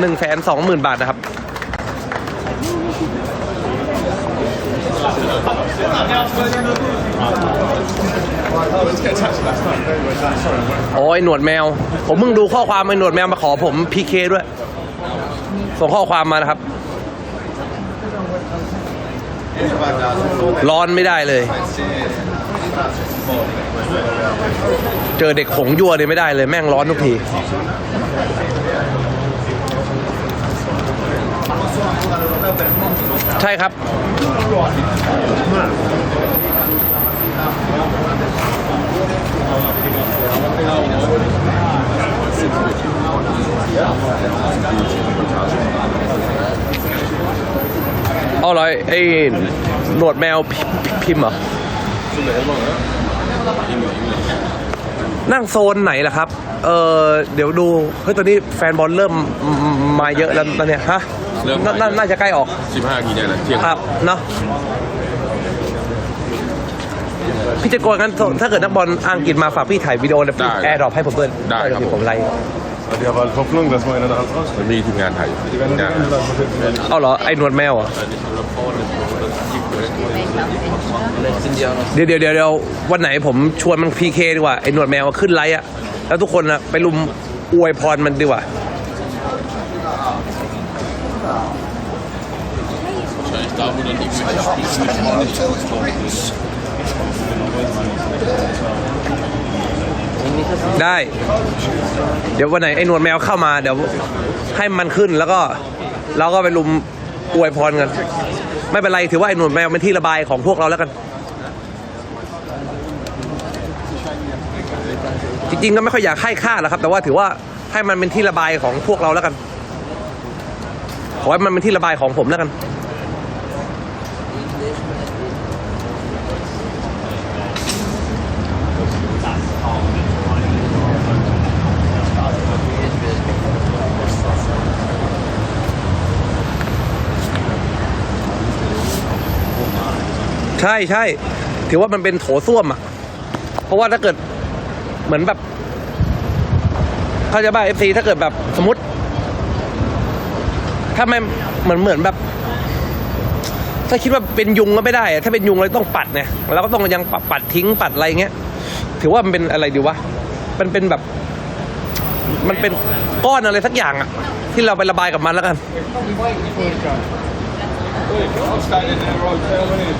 หนึ่งแสนสองหมื่นบาทนะครับ โอ้ยหนวดแมว ผมเพิ่งดูข้อความไอ้หนวดแมวมาขอผมพีเคด้วย ส่งข้อความมานะครับ ร้อนไม่ได้เลย เจอเด็กหงยัวเนี่ยไม่ได้เลยแม่งร้อนทุกที ใช่ครับเอาเลยไอ้หนวดแมวพิพิมพ์เหรอ นั่งโซนไหนล่ะครับ เออเดี๋ยวดู เฮ้ย ตอนนี้แฟนบอลเริ่มมาเยอะแล้วตอนเนี้ยฮะ เริ่มนามาเยอะน่าน่าจะใกล้ออก 15นาทีได้แล้วเที่ยงครับเนาะพี่จะโกนงั้นถ้าเกิดนักบอลอังกฤษมาฝากพี่ถ่ายวิดีโอแล้วพี่แอร์ดรอปให้ผมเพื่อนได้ครับเดี๋ยวผมไลน์ Die har väl Hoffnung dass man in den andra มันมีทีมงานถ่ายอยู่ทีมงานเอาเหรอ ไอ้หนวดแมวเหรอะเดี๋ยวเดี๋ยวเดี๋ยวเดี๋ยววันไหนผมชวนมันพีเคดีกว่า ไอ้หนวดแมวมาขึ้นไลฟ์อะแล้วทุกคนอะไปลุมอวยพรมันดีกว่า ได้ เดี๋ยววันไหนไอ้หนวดแมวเข้ามา เดี๋ยวให้มันขึ้นแล้วก็เราก็ไปลุมอวยพรกัน ไม่เป็นไรถือว่าไอ้หนวดแมวเป็นที่ระบายของพวกเราแล้วกัน จริงๆก็ไม่ค่อยอยากให้ค่าหรอกครับ แต่ว่าถือว่าให้มันเป็นที่ระบายของพวกเราแล้วกัน ขอให้มันเป็นที่ระบายของผมแล้วกัน ใช่ใช่ถือว่ามันเป็นโถส้วมอะ เพราะว่าถ้าเกิดเหมือนแบบเขาจะบ้าเอฟซีถ้าเกิดแบบสมมติ ถ้าไม่เหมือนเหมือนแบบ ถ้าคิดว่าเป็นยุงก็ไม่ได้อะถ้าเป็นยุงเราต้องปัดเนี่ยเราก็ต้องยังปัดปัดทิ้งปัดอะไรเงี้ยถือว่ามันเป็นอะไรดีวะมันเป็นแบบ มันเป็นก้อนอะไรสักอย่างอะที่เราไประบายกับมันแล้วกัน I'm staying in their hotel any.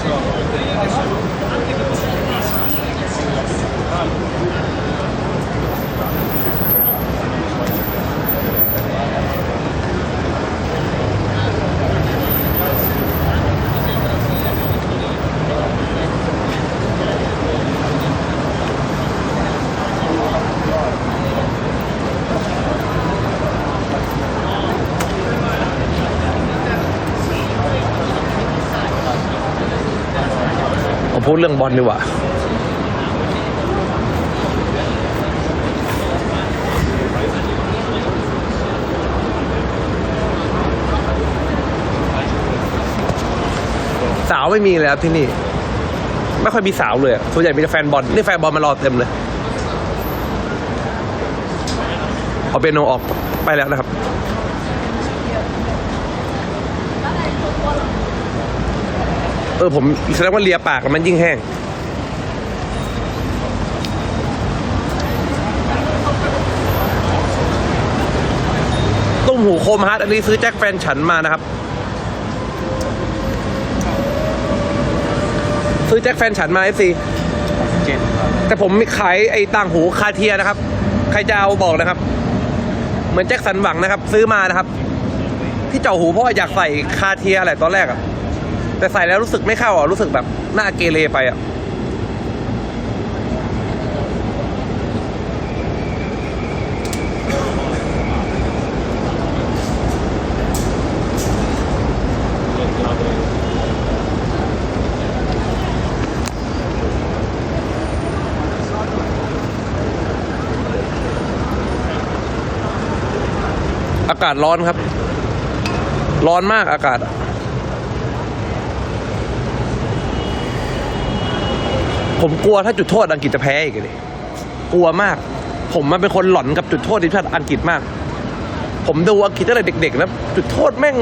มพูดเรื่องบอลดีกว่าสาวไม่มีเลยครับที่นี่ ไม่ค่อยมีสาวเลยส่วนใหญ่มีแต่แฟนบอลนี่แฟนบอลมารอเต็มเลยเอาเปียโนออกไปแล้วนะครับ ออผมแสดงว่าเลียปากแล้วมันยิ่งแห้ง ตุ้มหูโคมฮัทอันนี้ซื้อแจ็คแฟนฉันมานะครับ ซื้อแจ็คแฟนฉันมาเอฟซีแต่ผมมีขายไอ้ต่างหูคาเทียนะครับ ใครจะเอาบอกนะครับ เหมือนแจ็คสันหวังนะครับ ซื้อมานะครับ ที่เจาะหูเพราะว่าอยากใส่คาเทียอะไรตอนแรกอะ แต่ใส่แล้วรู้สึกไม่เข้าอะรู้สึกแบบหน้าเกเรไปอะอากาศร้อนครับ ร้อนมากอากาศอะ ผมกลัวถ้าจุดโทษอังกฤษจะแพ้อีกเลยกลัวมาก ผมมันเป็นคนหลอนกับจุดโทษทีมชาติอังกฤษมาก ผมดูอังกฤษตั้งแต่เด็กๆนะจุดโทษแม่ง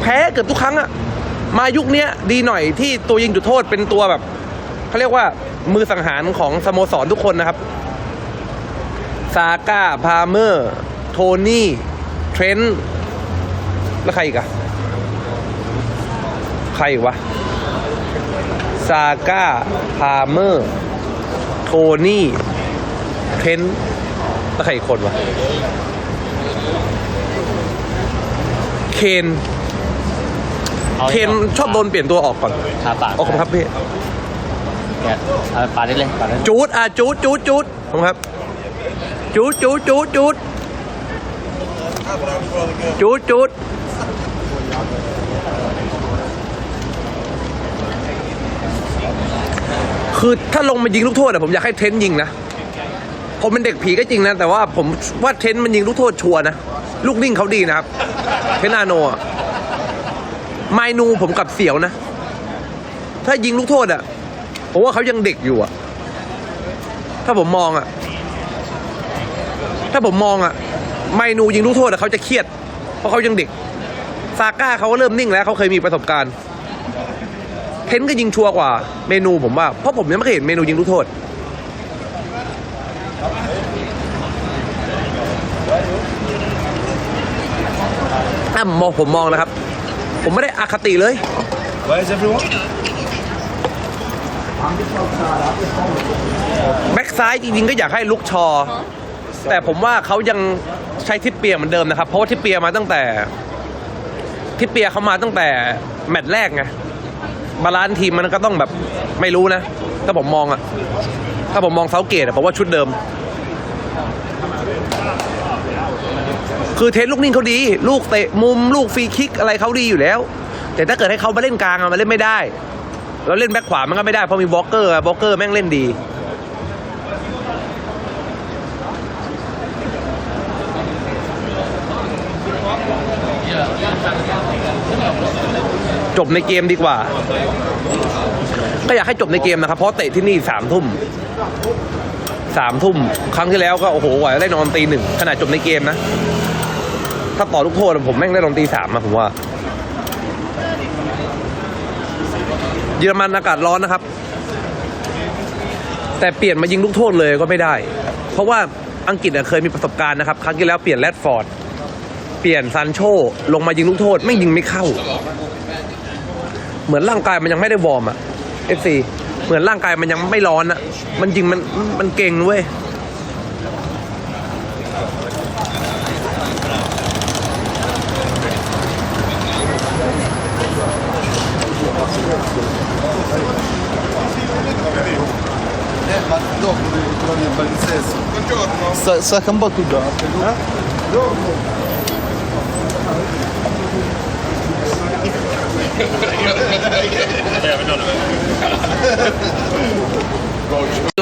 แพ้เกือบทุกครั้งอะมายุคเนี้ยดีหน่อยที่ตัวยิงจุดโทษเป็นตัวแบบเขาเรียกว่ามือสังหารของสโมสรทุกคนนะครับ ซาก้า พาเมอร์ โทนี่ เทรนต์ แล้วใครอีกอะใครอีกวะ ซาก้า พาเมอร์ โทนี่ เทรนต์แล้วใครอีกคนวะ เคน เคนชอบโดนเปลี่ยนตัวออกก่อนทาปากออกครับพี่แกะเอาปาดได้เลยปาดได้เลยจูดอะจูดจูดจูดผมครับ จูดจูดจูดจูดจูดจูด คือถ้าลงมายิงลูกโทษอะผมอยากให้เทนต์ยิงนะผมเป็นเด็กผีก็จริงนะ แต่ว่าผมว่าเทนต์มันยิงลูกโทษชัวร์นะ ลูกนิ่งเขาดีนะครับ เทนต์อาโนอะไมนูผมกับเสียวนะ ถ้ายิงลูกโทษอะผมว่าเขายังเด็กอยู่อะถ้าผมมองอะถ้าผมมองอะไมนูยิงลูกโทษอะเขาจะเครียด เพราะเขายังเด็ก ซาก้าเขาก็เริ่มนิ่งแล้วเขาเคยมีประสบการณ์ เทนก็ยิงชัวร์กว่าเมนูผมว่า เพราะผมยังไม่เคยเห็นเมนูยิงลูกโทษ อะมองผมมองนะครับ ผมไม่ได้อคติเลย Where is everyone? แบ็กซ้ายจริงๆก็อยากให้ลุกชอ แต่ผมว่าเขายังใช้ทิปเปียเหมือนเดิมนะครับ เพราะว่าทิปเปียมาตั้งแต่ ทิปเปียเขามาตั้งแต่แมตช์แรกไง บาลานซ์ทีมมันก็ต้องแบบไม่รู้นะ ถ้าผมมองอะถ้าผมมองเซาเกตอะผมว่าชุดเดิม คือเทสลูกนิ่งเขาดี ลูกเตะมุมลูกฟรีคิกอะไรเขาดีอยู่แล้ว แต่ถ้าเกิดให้เขามาเล่นกลางอะมันเล่นไม่ได้แล้วเล่นแบ็คขวามันก็ไม่ได้เพราะมีบล็อกเกอร์อะบล็อกเกอร์แม่งเล่นดี จบในเกมดีกว่า ก็อยากให้จบในเกมนะครับ เพราะเตะที่นี่สามทุ่มสามทุ่มครั้งที่แล้วก็โอ้โหกว่าได้นอนตีหนึ่งขนาดจบในเกมนะ ถ้าต่อลูกโทษผมแม่งได้นอนตีสามอะผมว่า เยอรมันอากาศร้อนนะครับ แต่เปลี่ยนมายิงลูกโทษเลยก็ไม่ได้ เพราะว่าอังกฤษเคยมีประสบการณ์นะครับ ครั้งที่แล้วเปลี่ยนแรดฟอร์ด เปลี่ยนซันโชลงมายิงลูกโทษ ไม่ยิงไม่เข้า เหมือนร่างกายมันยังไม่ได้วอร์มอะเอฟซีเหมือนร่างกายมันยังไม่ร้อนอะมันยิงมันมันเก่งเว้ย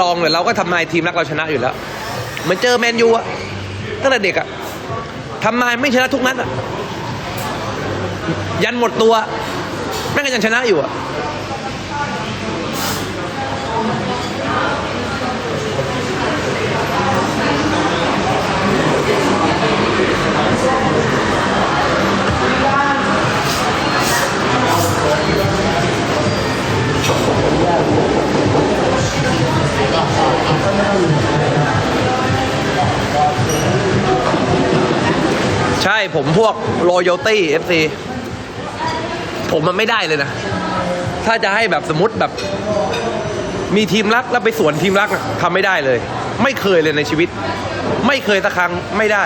ลองเลยเราก็ทำนายทีมรักเราชนะอยู่แล้ว มันเจอแมนยูอะตั้งแต่เด็กอะทำนายไม่ชนะทุกนัดอะยันหมดตัวแม่งก็ยังชนะอยู่อะ ใช่ผมพวก loyalty FC ผมมันไม่ได้เลยนะ ถ้าจะให้แบบสมมติแบบ มีทีมรักแล้วไปสวนทีมรักอะทำไม่ได้เลย ไม่เคยเลยในชีวิต ไม่เคยสักครั้งไม่ได้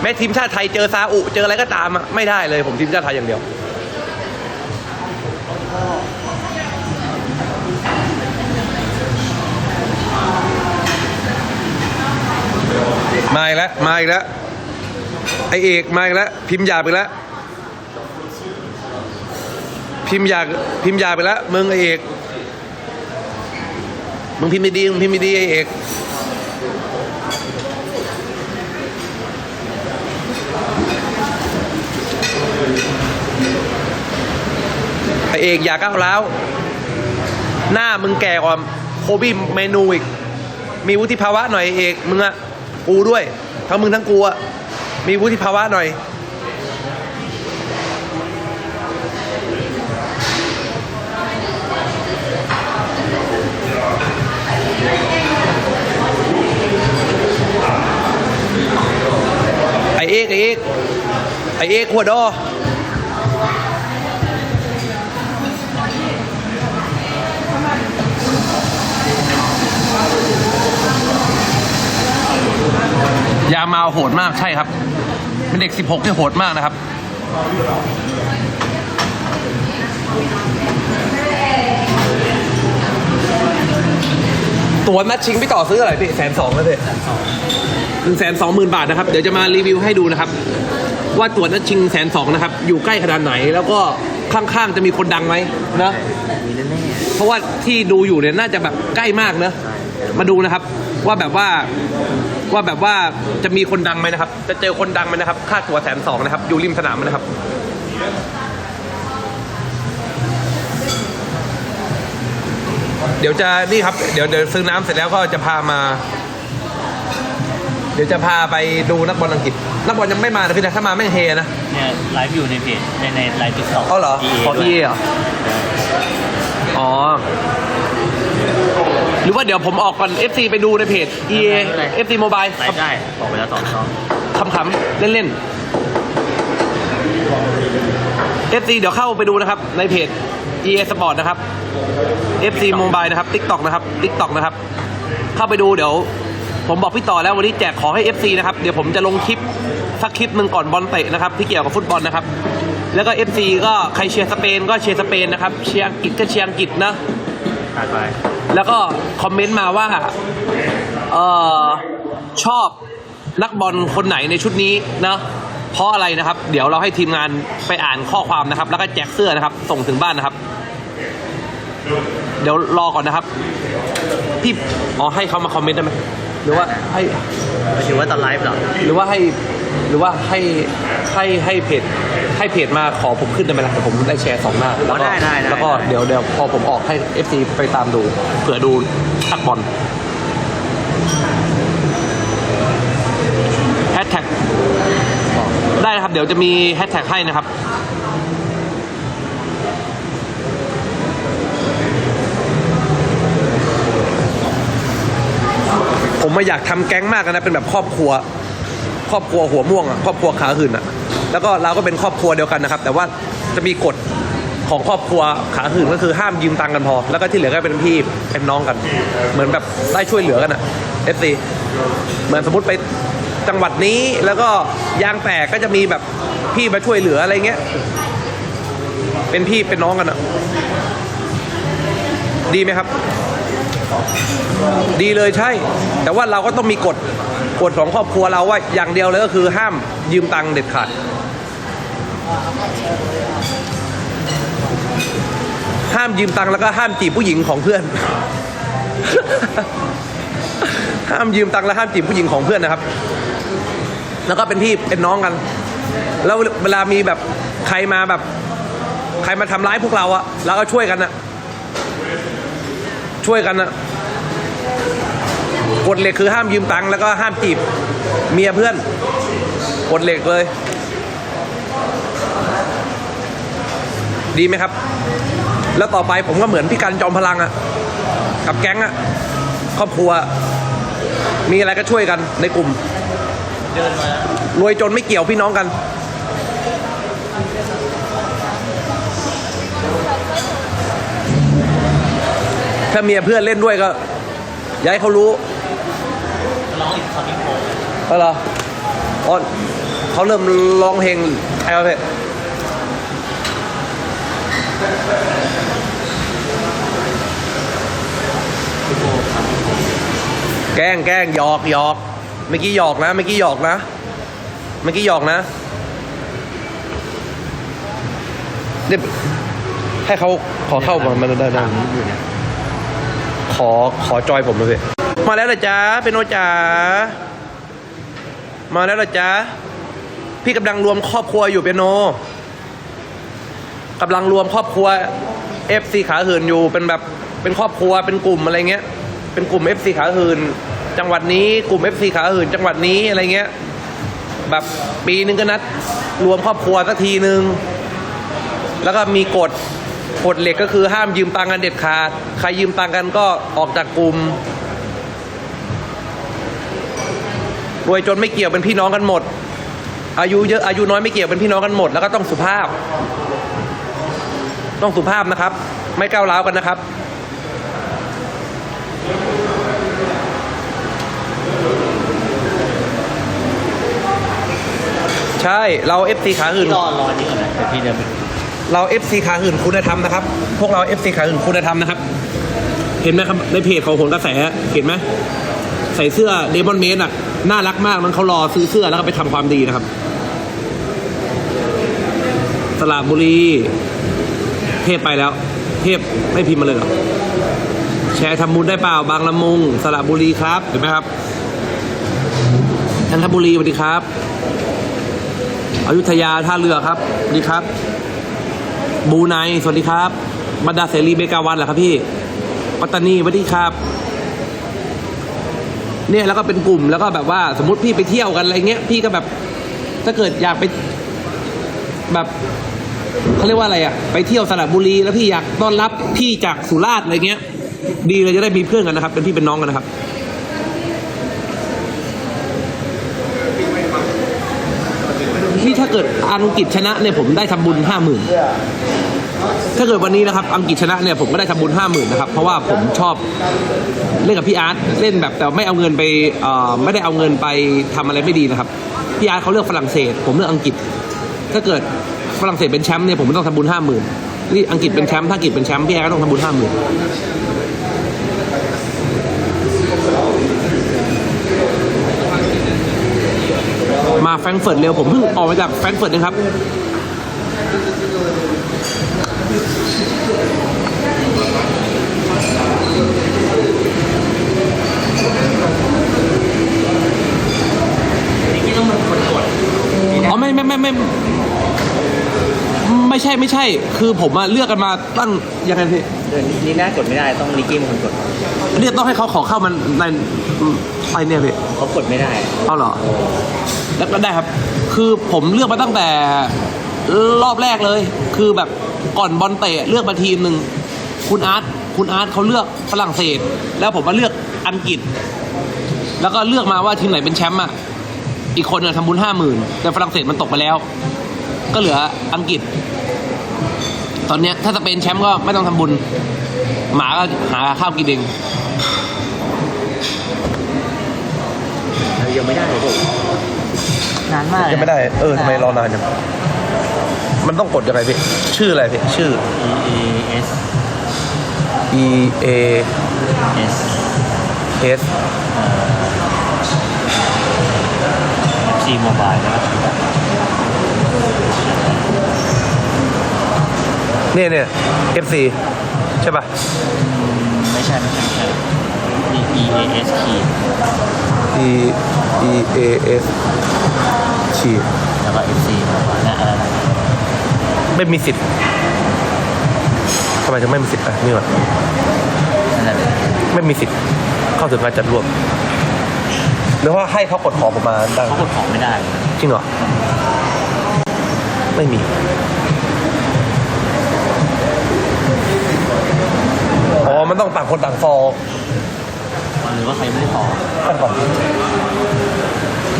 แม้ทีมชาติไทยเจอซาอุ เจออะไรก็ตามอะไม่ได้เลย ผมทีมชาติไทยอย่างเดียว มาอีกแล้วมาอีกแล้วไอเอกมาอีกแล้วพิมพ์หยาบไปแล้วพิมพ์หยาบพิมพ์หยาบไปแล้วมึงไอเอกมึงพิมพ์ไม่ดีมึงพิมพ์ไม่ดีไอเอกไอเอกอย่าก้าวร้าวหน้ามึงแก่กว่าโคบี้เมนูอีก มีวุฒิภาวะหน่อยไอเอกมึงอะ กูด้วย ทั้งมึงทั้งกูอะมีวุฒิภาวะหน่อย ไอเอกไอเอกไอเอกหัวดอ ยามาโหดมากใช่ครับ เป็นเด็ก 16ที่โหดมากนะครับ ตัวนัดชิงพี่ต่อซื้ออะไรพี่แสนสองแล้วพี่หนึ่งแสนสองหมื่นบาทนะครับ เดี๋ยวจะมารีวิวให้ดูนะครับ ว่าตัวนัดชิงแสนสองนะครับ อยู่ใกล้ขนาดไหนแล้วก็ข้างๆจะมีคนดังไหมนะ มีแน่เพราะว่าที่ดูอยู่เนี่ยน่าจะแบบใกล้มากเนอะมาดูนะครับ ว่าแบบว่า ว่าแบบว่าจะมีคนดังไหมนะครับ จะเจอคนดังไหมนะครับ ค่าตั๋วแสนสองนะครับ อยู่ริมสนามนะครับเดี๋ยวจะนี่ครับเดี๋ยวเดี๋ยวซื้อน้ำเสร็จแล้วก็จะพามา เดี๋ยวจะพาไปดูนักบอลอังกฤษ นักบอลยังไม่มานะพี่นะถ้ามาแม่งเฮนะๆเนี่ยไลฟ์อยู่ในเพจในในไลฟ์ติ๊กต็อกเขาเหรอขอพี่เหรออ๋อ หรือว่าเดี๋ยวผมออกก่อน FC ไปดูในเพจ EA FC Mobile ไลฟ์ได้บอกไปแล้วสองช่องขำๆเล่นๆ FC เดี๋ยวเข้าไปดูนะครับ ในเพจ EA Sport นะครับ FC Mobile นะครับ TikTok นะครับ TikTok นะครับ เข้าไปดูเดี๋ยว ผมบอกพี่ต่อแล้ววันนี้แจกขอให้ FC นะครับ เดี๋ยวผมจะลงคลิปสักคลิปหนึ่งก่อนบอลเตะนะครับ ที่เกี่ยวกับฟุตบอลนะครับ แล้วก็ FC ก็ใครเชียร์สเปนก็เชียร์สเปนนะครับ เชียร์อังกฤษก็เชียร์อังกฤษนะตัดไป แล้วก็คอมเมนต์มาว่าเออชอบนักบอลคนไหนในชุดนี้นะเพราะอะไรนะครับ เดี๋ยวเราให้ทีมงานไปอ่านข้อความนะครับ แล้วก็แจกเสื้อนะครับ ส่งถึงบ้านนะครับ เดี๋ยวรอก่อนนะครับ พี่อ๋อให้เขามาคอมเมนต์ได้ไหมหรือว่าให้ หมายถึงว่าตอนไลฟ์เหรอ หรือว่าให้ หรือว่าให้ให้ให้เพจให้เพจมาขอผมขึ้นได้ไหมล่ะแต่ผมได้แชร์สองหน้าแล้วก็ได้ได้ได้ แล้วก็เดี๋ยวเดี๋ยวพอผมออกให้ FC ไปตามดูเผื่อดูทักบอลแฮชแท็กได้นะครับ เดี๋ยวจะมีแฮชแท็กให้นะครับ ผมมาอยากทำแก๊งมากนะ เป็นแบบครอบครัว ครอบครัวหัวม่วงอะครอบครัวขาหื่นอะแล้วก็เราก็เป็นครอบครัวเดียวกันนะครับ แต่ว่าจะมีกฎของครอบครัวขาหื่นก็คือห้ามยืมตังค์กันพอ แล้วก็ที่เหลือก็เป็นพี่เป็นน้องกัน เหมือนแบบได้ช่วยเหลือกันอะเอฟซีเหมือนสมมติไปจังหวัดนี้แล้วก็ยางแตกก็จะมีแบบพี่มาช่วยเหลืออะไรเงี้ย เป็นพี่เป็นน้องกันอะดีไหมครับ ดีเลยใช่ แต่ว่าเราก็ต้องมีกฎ กฎของครอบครัวเราว่าอย่างเดียวเลยก็คือห้ามยืมตังค์เด็ดขาดห้ามยืมตังค์แล้วก็ห้ามจีบผู้หญิงของเพื่อน ห้ามยืมตังค์และห้ามจีบผู้หญิงของเพื่อนนะครับ แล้วก็เป็นพี่เป็นน้องกัน แล้วเวลามีแบบใครมาแบบ ใครมาทำร้ายพวกเราอะเราก็ช่วยกันอะช่วยกันอะ กฎเหล็กคือห้ามยืมตังค์แล้วก็ห้ามจีบเมียเพื่อนกฎเหล็กเลย ดีไหมครับ แล้วต่อไปผมก็เหมือนพี่กันจอมพลังอะกับแก๊งอะครอบครัว มีอะไรก็ช่วยกันในกลุ่มเดินมารวยจนไม่เกี่ยวพี่น้องกันถ้าเมียเพื่อนเล่นด้วยก็อย้ายเขารู้ ร้องอีกคำนี้โผล่เอาเหรออ๋อเขาเริ่มร้องเพลงไอ้ประเภทแกล้งแกล้งหยอกหยอกเมื่อกี้หยอกนะเมื่อกี้หยอกนะเมื่อกี้หยอกนะเดี๋ยวให้เขาขอเข้ามามันได้ได้อยู่เนี่ยขอขอจอยผมเลยพี่ มาแล้วเหรอจ๊ะเป็นโอจ๋ามาแล้วเหรอจ๊ะพี่กำลังรวมครอบครัวอยู่เปียโนกำลังรวมครอบครัว FC ขาหืนอยู่เป็นแบบเป็นครอบครัวเป็นกลุ่มอะไรเงี้ย เป็นกลุ่ม FC ขาหืนจังหวัดนี้กลุ่ม FC ขาหืนจังหวัดนี้อะไรเงี้ย แบบปีนึงก็นัด รวมครอบครัวสักทีนึง แล้วก็มีกฎกฎเหล็กก็คือห้ามยืมตังค์กันเด็ดขาด ใครยืมตังค์กันก็ออกจากกลุ่ม รวยจนไม่เกี่ยวเป็นพี่น้องกันหมด อายุเยอะอายุน้อยไม่เกี่ยวเป็นพี่น้องกันหมด แล้วก็ต้องสุภาพ ต้องสุภาพนะครับ ไม่ก้าวร้าวกันนะครับใช่ เรา FC ขาหื่นรอรอนี่ก่อนนะเดี๋ยวพี่เดินไปเรา FC ขาหื่นคุณธรรมนะครับ พวกเรา FC ขาหื่นคุณธรรมนะครับ เห็นไหมครับในเพจของโหนกระแสเห็นไหมใส่เสื้อเดมอนเมนอะ น่ารักมากมันเขารอซื้อเสื้อแล้วก็ไปทำความดีนะครับ สระบุรี เทพไปแล้ว เทพไม่พิมพ์มาเลยหรอแชร์ทำบุญได้เปล่าบางละมุง สระบุรีครับเห็นไหมครับจันทบุรีสวัสดีครับอยุธยาท่าเรือครับสวัสดีครับ บูไนสวัสดีครับบรรดาเสรีเบกาวันเหรอครับพี่ปัตตานีสวัสดีครับ เนี่ยแล้วก็เป็นกลุ่มแล้วก็แบบว่าสมมติพี่ไปเที่ยวกันอะไรเงี้ยพี่ก็แบบถ้าเกิดอยากไปแบบเขาเรียกว่าอะไรอะไปเที่ยวสระบุรีแล้วพี่อยากต้อนรับพี่จากสุราษฎร์อะไรเงี้ย ดีเลยจะได้มีเพื่อนกันนะครับ เป็นพี่เป็นน้องกันนะครับนี่ถ้าเกิดอังกฤษชนะเนี่ยผมได้ทำบุญห้าหมื่น ถ้าเกิดวันนี้นะครับอังกฤษชนะเนี่ยผมก็ได้ทำบุญห้าหมื่นนะครับ เพราะว่าผมชอบเล่นกับพี่อาร์ตเล่นแบบแต่ไม่เอาเงินไปไม่ได้เอาเงินไปทำอะไรไม่ดีนะครับพี่อาร์ตเขาเลือกฝรั่งเศส ผมเลือกอังกฤษ ถ้าเกิดฝรั่งเศสเป็นแชมป์เนี่ยผมไม่ต้องทำบุญห้าหมื่นนี่อังกฤษเป็นแชมป์ถ้าอังกฤษเป็นแชมป์พี่อาร์ตต้องทำบุญห้าหมื่นมาแฟรงก์เฟิร์ตเร็วผมเพิ่งออกมาจากแฟรงก์เฟิร์ตนะครับ นี่ต้องเป็นคนกดอ๋อไม่ไม่ไม่ไม่ไม่ใช่ไม่ใช่ คือผมอะเลือกกันมาตั้งยังไงพี่เออนี่น่ากดไม่ได้ต้องนิกกี้เป็นคนกดเรียกต้องให้เขาขอเข้ามันในไปเนี่ยพี่เขากดไม่ได้เอาเหรอแล้วก็ได้ครับ คือผมเลือกมาตั้งแต่รอบแรกเลย คือแบบก่อนบอลเตะเลือกมาทีมหนึ่งคุณอาร์ต คุณอาร์ตเขาเลือกฝรั่งเศส แล้วผมมาเลือกอังกฤษ แล้วก็เลือกมาว่าทีมไหนเป็นแชมป์อะอีกคนเนี่ยทำบุญห้าหมื่นแต่ฝรั่งเศสมันตกไปแล้ว ก็เหลืออังกฤษ ตอนเนี้ยถ้าสเปนแชมป์ก็ไม่ต้องทำบุญ หมาก็หาข้าวกินเองเรายังไม่ได้เลยผมนานมากเลยยังไม่ได้ เออทำไมรอนานจังมันต้องกดยังไงพี่ ชื่ออะไรพี่ ชื่อ E E S E A S S C Mobile นะครับเนี่ยเนี่ย F C ใช่ป่ะไม่ใช่ไม่ใช่ไม่ใช่ E E A S ขีด E E A S ฉีดแล้วก็ F C นะอะไรนะไม่มีสิทธิ์ทำ ไมถึงไม่มีสิทธิ์อะนี่ก่อนนั่นแหละไม่มีสิทธิ์เข้าถึงการจัดรวมหรือว่าให้เขากดของผมมาได้เขากดของไม่ได้จริงเหรอไม่มีอ๋อมันต้องต่างคนต่างฟอลหรือว่าเขายังไม่ได้พอกันก่อน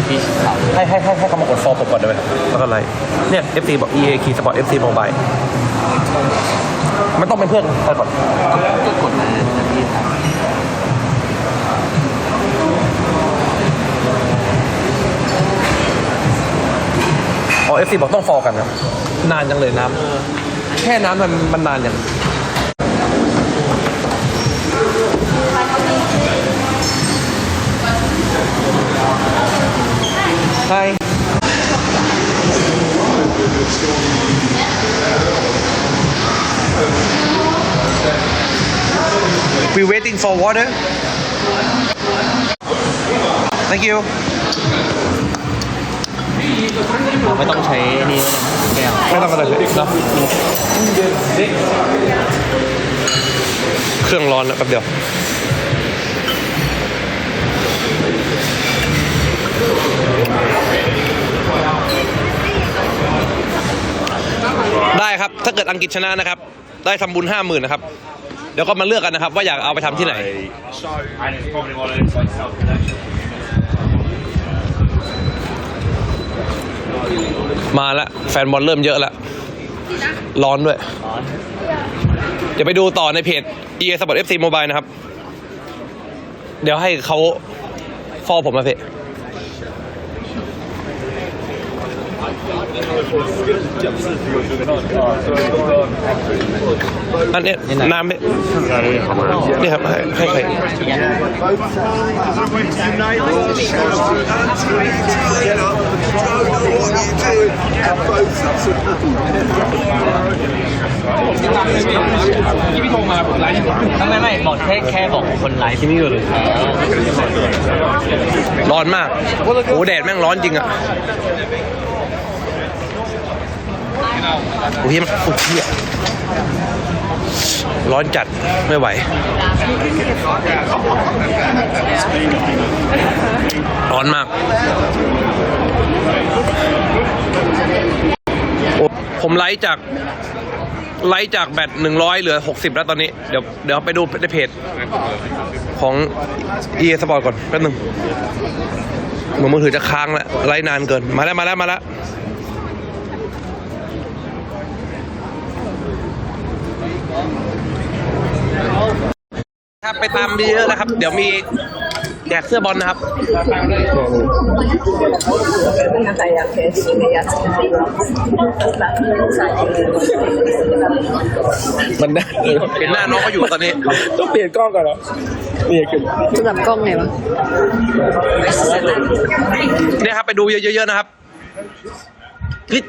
ที่เขาให้ให้ให้ให้เขามากดฟอลผมก่อนได้ไหมครับแล้วก็ไลน์เนี่ย FC บอก EA Key Sport FC Mobile มันต้องเป็นเพื่อนกันก่อนก็กดมาแต่พี่ทำอ๋อ FC บอกต้องฟอกันครับนานจังเลยน้ำแค่น้ำมันมันนานอย่างใช่ We waiting for water. Thank you. เราไม่ต้องใช้นี่แก้วไม่ต้องอะไรเลยเนาะเครื่องร้อนแล้วแป๊บเดียวได้ครับ ถ้าเกิดอังกฤษชนะนะครับ ได้ทำบุญห้าหมื่นนะครับ เดี๋ยวก็มาเลือกกันนะครับ ว่าอยากเอาไปทำที่ไหน มาแล้วแฟนบอลเริ่มเยอะแล้วร้อนด้วย เดี๋ยวไปดูต่อในเพจ EA Sport FC Mobile นะครับ เดี๋ยวให้เขาฟอลผมมาเพจ อันเนี้ยน้ำเนี่ยนี่ครับให้ให้ใครไม่ไม่บอกแค่แค่บอกคนไลฟ์ที่นี่เลยร้อนมากโอ้แดดแม่งร้อนจริงอะ โอ้ยมันโอ้ยร้อนจัดไม่ไหว ร้อนมาก ผมไลฟ์จากไลฟ์จากแบตหนึ่งร้อยเหลือหกสิบแล้วตอนนี้ เดี๋ยวเดี๋ยวไปดูในเพจของ e s p o r t ก่อนแป๊บนึงเหมือนมือถือจะค้างแล้วไลฟ์นานเกิน มาแล้วมาแล้วมาแล้วครับ ไปตามเยอะนะครับ เดี๋ยวมีแจกเสื้อบอลนะครับ Natalia Fish, ja มันได้เห็นหน้าน้องเขาอยู่ตอนนี้ ต้องเปลี่ยนกล้องก่อนเหรอนี่ขึ้นจะแบบกล้องไงวะเนี่ยครับไปดูเยอะๆนะครับคลิ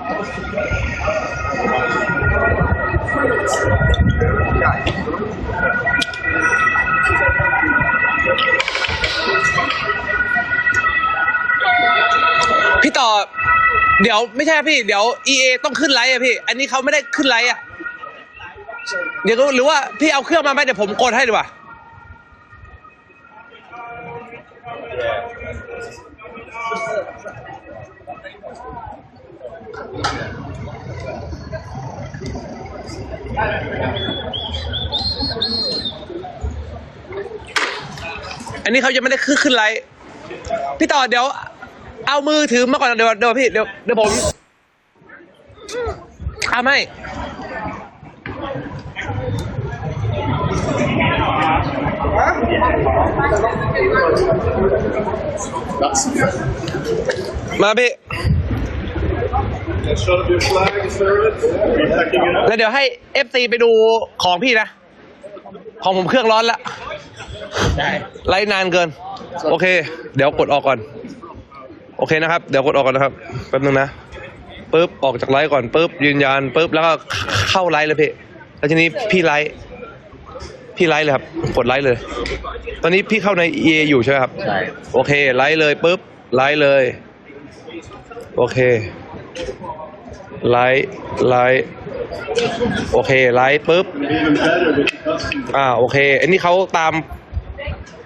พี่ต่อ เดี๋ยวไม่ใช่พี่ เดี๋ยว EA ต้องขึ้นไลฟ์อะพี่ อันนี้เขาไม่ได้ขึ้นไลฟ์อะเดี๋ยวก็หรือว่าพี่เอาเครื่องมาไหมเดี๋ยวผมกดให้ดีกว่า อันนี้เขายังไม่ได้ขึ้นขึ้นไลฟ์พี่ต่อเดี๋ยว เอามือถือมาก่อนเดี๋ยวเดี๋ยวพี่เดี๋ยวเดี๋ยวผมทำให้มาพี่ แล้วเดี๋ยวให้ FC ไปดูของพี่นะ ของผมเครื่องร้อนแล้วได้ไลฟ์นานเกิน โอเค เดี๋ยวกดออกก่อน โอเคนะครับ เดี๋ยวกดออกก่อนนะครับ แป๊บนึงนะปุ๊บออกจากไลฟ์ก่อนปุ๊บยืนยันปุ๊บแล้วก็เข้าไลฟ์เลยพี่แล้วทีนี้พี่ไลฟ์พี่ไลฟ์เลยครับ กดไลฟ์เลย ตอนนี้พี่เข้าใน EA อยู่ใช่ไหมครับ ใช่ โอเค ไลฟ์เลยปุ๊บไลฟ์เลย โอเค ไลฟ์ไลฟ์โอเค ไลฟ์ปุ๊บ อ่า โอเค อันนี้เขาตาม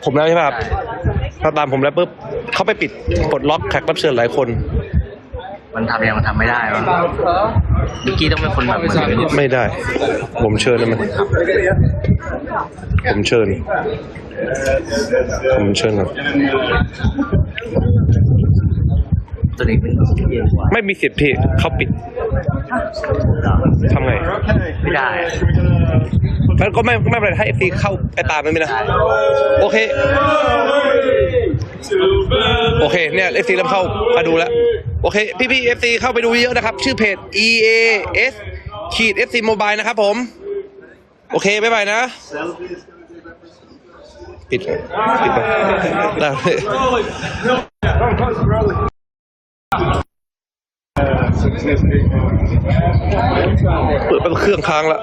ผมแล้วใช่ไหมครับเขาตามผมแล้วปุ๊บเขาไปปิดปลดล็อกแขกรับเชิญหลายคน มันทำยังมันทำไม่ได้วะนิกกี้ต้องเป็นคนแบบเหมือนไม่ได้ ผมเชิญนะมันผมเชิญ ผมเชิญครับตัวนี้เป็นเย็นกว่าไม่มีสิทธิ์พี่เขาปิด ทำไง ไม่ได้อะแล้วก็ไม่ไม่เป็นไรให้เอฟซีเข้าไปตามนั้นไหมนะ โอเค โอเค เนี่ยเอฟซีเริ่มเข้ามาดูแล้ว โอเค พี่พี่เอฟซีเข้าไปดูเยอะนะครับ ชื่อเพจ E A S ขีด F C Mobile นะครับผม โอเค บ๊ายบายนะ ปิดเลยปิดไปได้ เปิดเปเครื่องค้างละ